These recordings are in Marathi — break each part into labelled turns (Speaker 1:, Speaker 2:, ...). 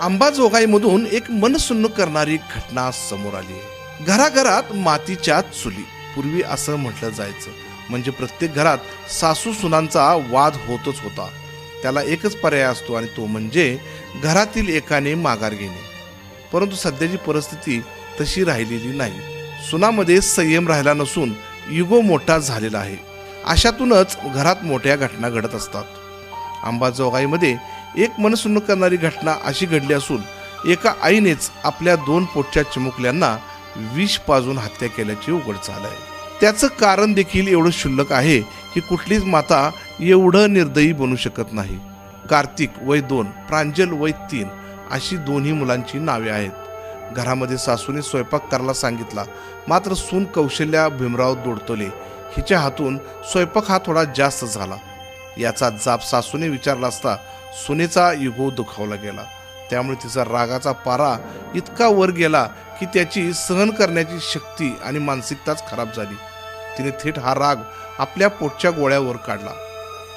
Speaker 1: अंबाजोगाईमधून एक मनसुन्न करणारी घटना समोर आली. घराघरात मातीच्या चुली. पूर्वी असं म्हटलं जायचं. म्हणजे प्रत्येक घरात सासू सुनांचा वाद होतच होता. त्याला एकच पर्याय असतो आणि तो म्हणजे घरातील एकाने माघार घेणे. परंतु सध्याची परिस्थिती तशी राहिलेली नाही. सुनामध्ये संयम राहिला नसून युगो मोठा झालेला आहे. अशातूनच घरात मोठ्या घटना घडत असतात. अंबाजोगाईमध्ये एक मनसुन्न करणारी घटना अशी घडली असून एका आईनेच आपल्या दोन पोटच्या चिमुकल्यांना विष पाजून हत्या केल्याचे उघड झालं आहे. त्याचं कारण देखील एवढं क्षुल्लक आहे की कुठलीच माता एवढं निर्दयी बनू शकत नाही. कार्तिक वय दोन प्रांजल वय तीन अशी दोन्ही मुलांची नावे आहेत. घरामध्ये सासूने स्वयंपाक करायला सांगितला मात्र सून कौशल्या भीमराव दोडतोले. हिच्या हातून स्वयंपाक हा थोडा जास्त झाला. याचा जाप सासूने विचारला असता सुनेचा युगो दुखावला गेला. त्यामुळे तिचा रागाचा पारा इतका वर गेला की त्याची सहन करण्याची शक्ती आणि मानसिकताच खराब झाली. तिने थेट हा राग आपल्या पोटच्या गोळ्यावर काढला.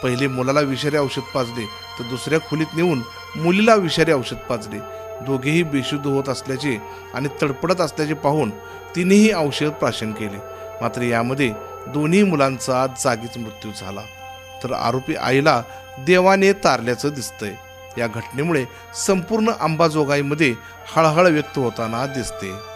Speaker 1: पहिले मुलाला विषारी औषध पाजले तर दुसऱ्या खोलीत नेऊन मुलीला विषारी औषध पाजले. दोघेही बेशुद्ध होत असल्याचे आणि तडपडत असल्याचे पाहून तिनेही औषध प्राशन केले. मात्र यामध्ये दोन्ही मुलांचा जागीच मृत्यू झाला. तर आरोपी आईला देवाने तारल्याचं दिसतंय. या घटनेमुळे संपूर्ण अंबाजोगाईमध्ये हळहळ व्यक्त होताना दिसते.